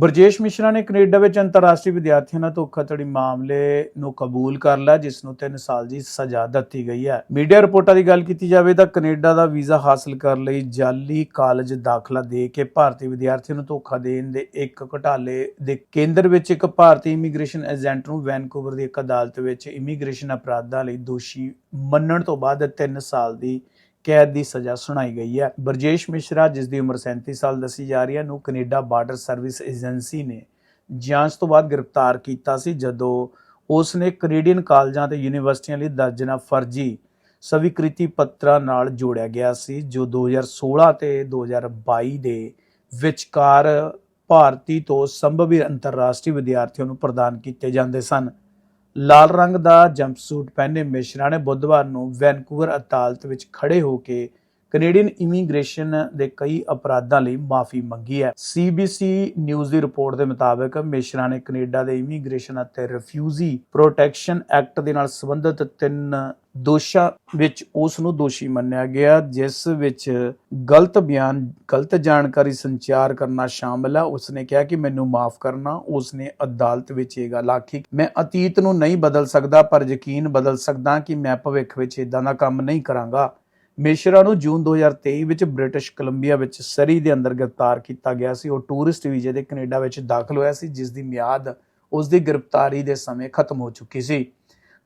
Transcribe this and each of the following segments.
ਬਰਜੇਸ਼ ਮਿਸ਼ਰਾ ਨੇ ਕੈਨੇਡਾ ਵਿੱਚ ਅੰਤਰਰਾਸ਼ਟਰੀ ਵਿਦਿਆਰਥੀਆਂ ਨਾਲ ਧੋਖਾਧੜੀ ਮਾਮਲੇ ਨੂੰ ਕਬੂਲ ਕਰ ਲਿਆ, ਜਿਸ ਨੂੰ 3 ਸਾਲ ਦੀ ਸਜ਼ਾ ਦਿੱਤੀ ਗਈ ਹੈ। ਮੀਡੀਆ ਰਿਪੋਰਟਾਂ ਦੀ ਗੱਲ ਕੀਤੀ ਜਾਵੇ ਤਾਂ ਕੈਨੇਡਾ ਦਾ ਵੀਜ਼ਾ ਹਾਸਲ ਕਰਨ ਲਈ ਜਾਲੀ ਕਾਲਜ ਦਾਖਲਾ ਦੇ ਕੇ ਭਾਰਤੀ ਵਿਦਿਆਰਥੀਆਂ ਨੂੰ ਧੋਖਾ ਦੇਣ ਦੇ ਇੱਕ ਘੁਟਾਲੇ ਦੇ ਕੇਂਦਰ ਵਿੱਚ ਇੱਕ ਭਾਰਤੀ ਇਮੀਗ੍ਰੇਸ਼ਨ ਏਜੰਟ ਨੂੰ ਵੈਨਕੂਵਰ ਦੀ ਇੱਕ ਅਦਾਲਤ ਵਿੱਚ ਇਮੀਗ੍ਰੇਸ਼ਨ ਅਪਰਾਧਾਂ ਲਈ ਦੋਸ਼ੀ ਮੰਨਣ ਤੋਂ ਬਾਅਦ 3 ਸਾਲ ਦੀ ਕੈਦ ਦੀ ਸਜ਼ਾ ਸੁਣਾਈ ਗਈ ਹੈ। ਬਰਜੇਸ਼ ਮਿਸ਼ਰਾ, ਜਿਸ ਦੀ ਉਮਰ 37 ਸਾਲ ਦੱਸੀ ਜਾ ਰਹੀ ਹੈ, ਨੂੰ ਕੈਨੇਡਾ ਬਾਰਡਰ ਸਰਵਿਸ ਏਜੰਸੀ ਨੇ ਜਾਂਚ ਤੋਂ ਬਾਅਦ ਗ੍ਰਿਫਤਾਰ ਕੀਤਾ ਸੀ, ਜਦੋਂ ਉਸ ਨੇ ਕੈਨੇਡੀਅਨ ਕਾਲਜਾਂ ਤੇ ਯੂਨੀਵਰਸਿਟੀਆਂ ਲਈ ਦਰਜਨਾ ਫਰਜ਼ੀ ਸਵੀਕ੍ਰਿਤੀ ਪੱਤਰਾਂ ਨਾਲ ਜੋੜਿਆ ਗਿਆ ਸੀ, ਜੋ 2016 ਤੇ 2022 ਦੇ ਵਿਚਕਾਰ ਭਾਰਤੀ ਤੋਂ ਸੰਭਵੀ ਅੰਤਰਰਾਸ਼ਟਰੀ ਵਿਦਿਆਰਥੀਆਂ ਨੂੰ ਪ੍ਰਦਾਨ ਕੀਤੇ ਜਾਂਦੇ ਸਨ। ਲਾਲ ਰੰਗ ਦਾ ਜੰਪਸੂਟ ਪਹਿਨੇ ਮਿਸ਼ਰਾ ਨੇ ਬੁੱਧਵਾਰ ਨੂੰ ਵੈਨਕੂਵਰ ਅਦਾਲਤ ਵਿੱਚ ਖੜੇ ਹੋ ਕੇ ਕੈਨੇਡੀਅਨ ਇਮੀਗ੍ਰੇਸ਼ਨ ਦੇ ਕਈ ਅਪਰਾਧਾਂ ਲਈ ਮਾਫੀ ਮੰਗੀ ਹੈ। CBC ਨਿਊਜ਼ ਦੀ ਰਿਪੋਰਟ ਦੇ ਮੁਤਾਬਕ ਮਿਸ਼ਰਾ ਨੇ ਕੈਨੇਡਾ ਦੇ ਇਮੀਗ੍ਰੇਸ਼ਨ ਅਤੇ ਰਿਫਿਊਜੀ ਪ੍ਰੋਟੈਕਸ਼ਨ ਐਕਟ ਦੇ ਨਾਲ ਸੰਬੰਧਿਤ ਤਿੰਨ ਦੋਸ਼ਾਂ ਵਿੱਚ ਉਸ ਨੂੰ ਦੋਸ਼ੀ ਮੰਨਿਆ ਗਿਆ, ਜਿਸ ਵਿੱਚ ਗਲਤ ਬਿਆਨ, ਗਲਤ ਜਾਣਕਾਰੀ ਸੰਚਾਰ ਕਰਨਾ ਸ਼ਾਮਲ ਹੈ। ਉਸਨੇ ਕਿਹਾ ਕਿ ਮੈਨੂੰ ਮਾਫ ਕਰਨਾ, ਉਸਨੇ ਅਦਾਲਤ ਵਿੱਚ ਇਹ ਗੱਲ ਆਖੀ। ਮੈਂ ਅਤੀਤ ਨੂੰ ਨਹੀਂ ਬਦਲ ਸਕਦਾ, ਪਰ ਯਕੀਨ ਬਦਲ ਸਕਦਾ ਕਿ ਮੈਂ ਭਵਿੱਖ ਵਿੱਚ ਇਦਾਂ ਦਾ ਕੰਮ ਨਹੀਂ ਕਰਾਂਗਾ। ਮਿਸ਼ਰਾ ਨੂੰ ਜੂਨ 2023 ਵਿੱਚ ਬ੍ਰਿਟਿਸ਼ ਕੋਲੰਬੀਆ ਵਿੱਚ ਸਰੀ ਦੇ ਅੰਦਰ ਗ੍ਰਿਫਤਾਰ ਕੀਤਾ ਗਿਆ ਸੀ। ਉਹ ਟੂਰਿਸਟ ਵੀਜ਼ੇ ਦੇ ਕੈਨੇਡਾ ਵਿੱਚ ਦਾਖਲ ਹੋਇਆ ਸੀ, ਜਿਸ ਦੀ ਮਿਆਦ ਉਸ ਦੀ ਗ੍ਰਿਫਤਾਰੀ ਦੇ ਸਮੇਂ ਖਤਮ ਹੋ ਚੁੱਕੀ ਸੀ।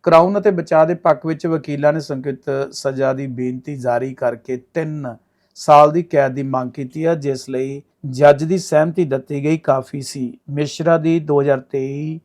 ਕਰਾਊਨ ਅਤੇ ਬਚਾਅ ਦੇ ਪੱਖ ਵਿੱਚ ਵਕੀਲਾਂ ਨੇ ਸੰਕਿਤ ਸਜ਼ਾ ਦੀ ਬੇਨਤੀ ਜਾਰੀ ਕਰਕੇ 3 ਸਾਲ ਦੀ ਕੈਦ ਦੀ ਮੰਗ ਕੀਤੀ ਹੈ, ਜਿਸ ਲਈ ਜੱਜ ਦੀ ਸਹਿਮਤੀ ਦਿੱਤੀ ਗਈ ਕਾਫੀ ਸੀ। ਮਿਸ਼ਰਾ ਦੀ 2023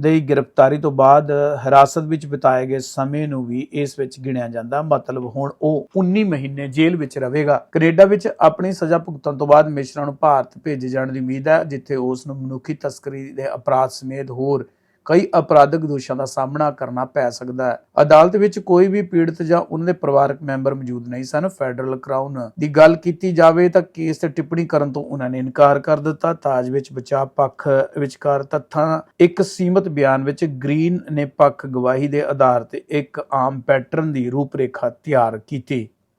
ਦੀ ਗ੍ਰਿਫਤਾਰੀ ਤੋਂ ਬਾਅਦ ਹਿਰਾਸਤ ਵਿੱਚ ਬਿਤਾਏ ਗਏ ਸਮੇਂ ਨੂੰ ਵੀ ਇਸ ਵਿੱਚ ਗਿਣਿਆ ਜਾਂਦਾ। ਮਤਲਬ ਹੁਣ ਉਹ 19 ਮਹੀਨੇ ਜੇਲ੍ਹ ਵਿੱਚ ਰਹੇਗਾ। ਕੈਨੇਡਾ ਵਿੱਚ ਆਪਣੀ ਸਜ਼ਾ ਭੁਗਤਣ ਤੋਂ ਬਾਅਦ ਮਿਸ਼ਰਾ ਨੂੰ ਭਾਰਤ ਭੇਜੇ ਜਾਣ ਦੀ ਉਮੀਦ ਹੈ, ਜਿੱਥੇ ਉਸ ਨੂੰ ਮਨੁੱਖੀ ਤਸਕਰੀ ਦੇ ਅਪਰਾਧ ਸਮੇਤ ਹੋਰ ਕਈ ਅਪਰਾਧਿਕ ਦੋਸ਼ਾਂ ਦਾ ਸਾਹਮਣਾ ਕਰਨਾ ਪੈ ਸਕਦਾ ਹੈ। ਅਦਾਲਤ ਵਿੱਚ ਕੋਈ ਵੀ ਪੀੜਤ ਜਾਂ ਉਹਨਾਂ ਦੇ ਪਰਿਵਾਰਕ ਮੈਂਬਰ ਮੌਜੂਦ ਨਹੀਂ ਸਨ। ਫੈਡਰਲ ਕਰਾਊਨ ਦੀ ਗੱਲ ਕੀਤੀ ਜਾਵੇ ਤਾਂ ਕੇਸ ਤੇ ਟਿੱਪਣੀ ਕਰਨ ਤੋਂ ਉਹਨਾਂ ਨੇ ਇਨਕਾਰ ਕਰ ਦਿੱਤਾ। ਤਾਜ ਵਿੱਚ ਬਚਾਅ ਪੱਖ ਵਿਚਕਾਰ ਤੱਥਾਂ, ਇੱਕ ਸੀਮਤ ਬਿਆਨ ਵਿੱਚ ਗ੍ਰੀਨ ਨੇ ਪੱਖ ਗਵਾਹੀ ਦੇ ਆਧਾਰ ਤੇ ਇੱਕ ਆਮ ਪੈਟਰਨ ਦੀ ਰੂਪਰੇਖਾ ਤਿਆਰ ਕੀਤੀ।